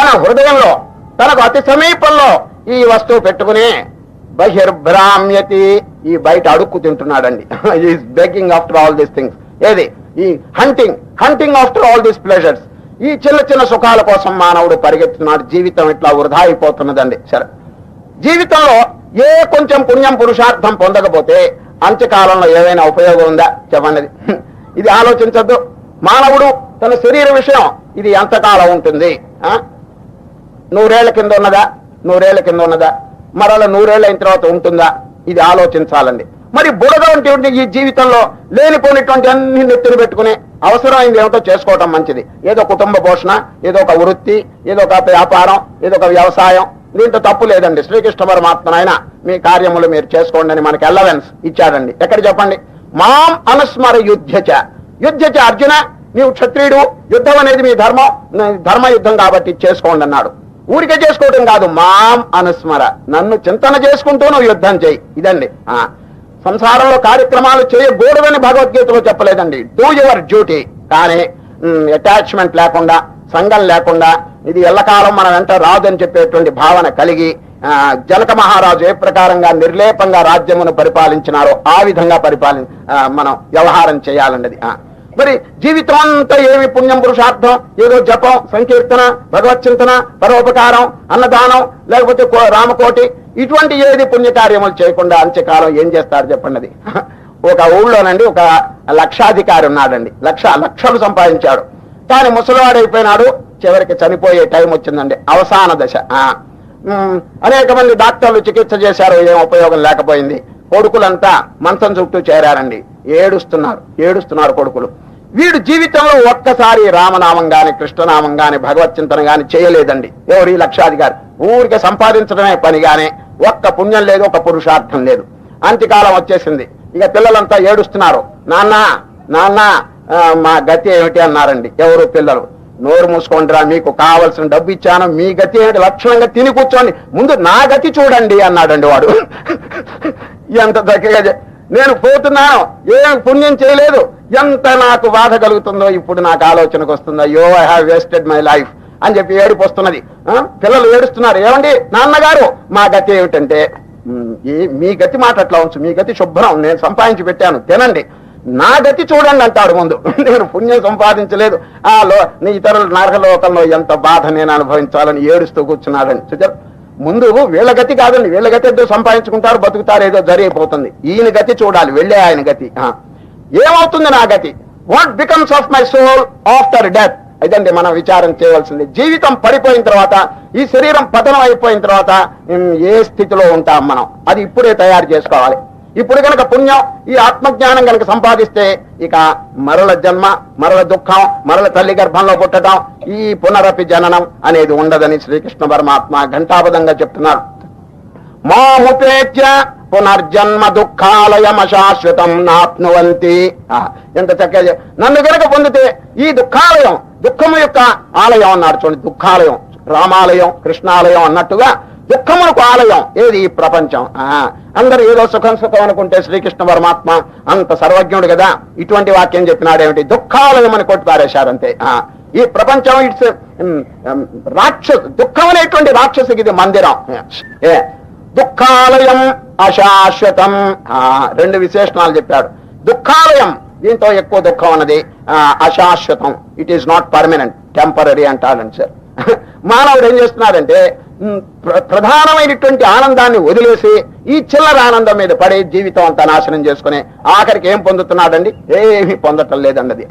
తన హృదయంలో తనకు అతి సమీపంలో ఈ వస్తువు పెట్టుకుని బహిర్భ్రామ్యతి ఈ బయట అడుక్కు తింటున్నాడండి. Is begging after all these things ఏది? ఈ hunting hunting after all these pleasures ఈ చిన్న చిన్న సుఖాల కోసం మానవుడు పరిగెత్తున్నాడు జీవితం ఇట్లా వృధా అయిపోతున్నదండి. సరే. జీవితంలో ఏ కొంచెం పుణ్యం పురుషార్థం పొందకపోతే అంత్యకాలంలో ఏదైనా ఉపయోగం ఉందా? చెప్పండి. ఇది ఆలోచించద్దు. మానవుడు తన శరీర విషయం ఇది ఎంతకాలం ఉంటుంది? ఆ? నూరేళ్ళ కింద ఉన్నదా? నూరేళ్ళ కింద ఉన్నదా? మరల నూరేళ్ళ అయిన తర్వాత ఉంటుందా? ఇది ఆలోచించాలండి. మరి బుడగ వంటి ఈ జీవితంలో లేనిపోయినటువంటి అన్ని నెత్తిని పెట్టుకుని అవసరమైంది ఏమిటో చేసుకోవటం మంచిది. ఏదో కుటుంబ పోషణ ఏదో ఒక వృత్తి ఏదో ఒక వ్యాపారం ఏదో ఒక వ్యవసాయం. దీంట్లో తప్పు లేదండి. శ్రీకృష్ణ పరమాత్మ మీ కార్యములు మీరు చేసుకోండి అని మనకి ఎలవెన్స్ ఇచ్చాడండి. ఎక్కడ చెప్పండి? మాం అనుస్మర యుద్ధచ. యుద్ధచ అర్జున నీవు క్షత్రియుడు యుద్ధం అనేది మీ ధర్మం ధర్మ యుద్ధం కాబట్టి చేసుకోండి అన్నాడు. ఊరికే చేసుకోవటం కాదు మాం అనుస్మర. నన్ను చింతన చేసుకుంటూ నువ్వు యుద్ధం చేయి. ఇదండి. సంసారంలో కార్యక్రమాలు చేయకూడదని భగవద్గీతలో చెప్పలేదండి. డూ యువర్ డ్యూటీ కానీ అటాచ్మెంట్ లేకుండా సంఘం లేకుండా ఇది ఎల్లకాలం మన వెంట రాదని చెప్పేటువంటి భావన కలిగి జనక మహారాజు ఏ ప్రకారంగా నిర్లేపంగా రాజ్యమును పరిపాలించినారో ఆ విధంగా పరిపాలి మనం వ్యవహారం చేయాలండి మరి జీవితం అంతా ఏమి పుణ్యం పురుషార్థం? ఏదో జపం సంకీర్తన భగవచ్చింతన పరోపకారం అన్నదానం లేకపోతే రామకోటి ఇటువంటి ఏది పుణ్యకార్యములు చేయకుండా అంత్యకాలం ఏం చేస్తారు చెప్పండి ఒక ఊళ్ళోనండి ఒక లక్షాధికారి ఉన్నాడండి. లక్ష లక్షలు సంపాదించాడు. కానీ ముసలివాడైపోయినాడు చివరికి చనిపోయే టైం వచ్చిందండి. అవసాన దశ. అనేక మంది డాక్టర్లు చికిత్స చేశారు ఏం ఉపయోగం లేకపోయింది. కొడుకులంతా మంచం చుట్టూ చేరారండి. ఏడుస్తున్నారు ఏడుస్తున్నారు కొడుకులు. వీడు జీవితంలో ఒక్కసారి రామనామం గాని కృష్ణనామం గాని భగవత్ చింతన గాని చేయలేదండి. ఎవరి ఈ లక్షాధికారి? ఊరికే సంపాదించడమే పనిగానే ఒక్క పుణ్యం లేదు ఒక పురుషార్థం లేదు. అంత్యకాలం వచ్చేసింది. ఇక పిల్లలంతా ఏడుస్తున్నారు. నాన్న నాన్న మా గతి ఏమిటి? అన్నారండి. ఎవరు పిల్లలు? నోరు మూసుకోండిరా మీకు కావలసిన డబ్బు ఇచ్చాను. మీ గతి ఏమిటి? లక్షణంగా తిని కూర్చోండి. ముందు నా గతి చూడండి అన్నాడండి వాడు. ఎంత చక్కగా నేను పోతున్నాను. ఏం పుణ్యం చేయలేదు. ఎంత నాకు బాధ కలుగుతుందో ఇప్పుడు నాకు ఆలోచనకు వస్తుంది. Yo I have wasted my life అని చెప్పి ఏడుపు వస్తున్నది. పిల్లలు ఏడుస్తున్నారు. ఏమండి? నాన్నగారు మా గతి ఏమిటంటే మీ గతి మాట అట్లా ఉంచు మీ గతి శుభ్రం నేను సంపాదించి పెట్టాను తినండి. నా గతి చూడండి అంటాడు ముందు. నేను పుణ్యం సంపాదించలేదు. ఆ లో నీ ఇతరుల నరకలోకంలో ఎంత బాధ నేను అనుభవించాలని ఏడుస్తూ కూర్చున్నాడని. చూచారు ముందు వీళ్ళ గతి కాదండి. వీళ్ళ గతి ఏదో సంపాదించుకుంటారు బతుకుతారు ఏదో జరిగిపోతుంది. ఈయన గతి చూడాలి. వెళ్ళే ఆయన గతి. ఆ. ఏమవుతుంది నా గతి? What becomes of my soul after death ఇదండి మనం విచారం చేయవలసింది. జీవితం పడిపోయిన తర్వాత ఈ శరీరం పతనం అయిపోయిన తర్వాత ఏ స్థితిలో ఉంటాం మనం? అది ఇప్పుడే తయారు చేసుకోవాలి. ఇప్పుడు కనుక పుణ్యం ఈ ఆత్మజ్ఞానం కనుక సంపాదిస్తే ఇక మరల జన్మ మరల దుఃఖం మరల తల్లి గర్భంలో పుట్టడం ఈ పునరపి జననం అనేది ఉండదని శ్రీకృష్ణ పరమాత్మ ఘంటాబద్ధంగా చెప్తున్నారు. మాముపేత్య పునర్జన్మ దుఃఖాలయమశాశ్వతం నాప్నువంతి. ఆ, ఎంత చక్కగా నన్ను గనక పొందితే ఈ దుఃఖాలయం దుఃఖము యొక్క ఆలయం అన్నాడు చూడండి దుఃఖాలయం. రామాలయం కృష్ణాలయం అన్నట్టుగా దుఃఖమునకు ఆలయం ఏది ఈ ప్రపంచం? ఆ, అందరూ ఏదో సుఖం సుఖం అనుకుంటే శ్రీకృష్ణ పరమాత్మ అంత సర్వజ్ఞుడు కదా ఇటువంటి వాక్యం చెప్పినాడేమిటి? దుఃఖాలయం అని కొట్టి పారేశారంతే ఆ, ఈ ప్రపంచం ఇట్స్ రాక్షసు దుఃఖం అనేటువంటి రాక్షసుకి ఇది మందిరం. ఏ దుఃఖాలయం అశాశ్వతం. రెండు విశేషణాలు చెప్పాడు. దుఃఖాలయం దీంతో ఎక్కువ దుఃఖం అన్నది అశాశ్వతం. It is not permanent temporary అంటాడండి sir. మానవుడు ఏం చేస్తున్నాడంటే ప్రధానమైనటువంటి ఆనందాన్ని వదిలేసి ఈ చిల్లర ఆనందం మీద పడి జీవితం అంతా నాశనం చేసుకుని ఆఖరికి ఏం పొందుతున్నాడండి? ఏమీ పొందటం లేదన్నది.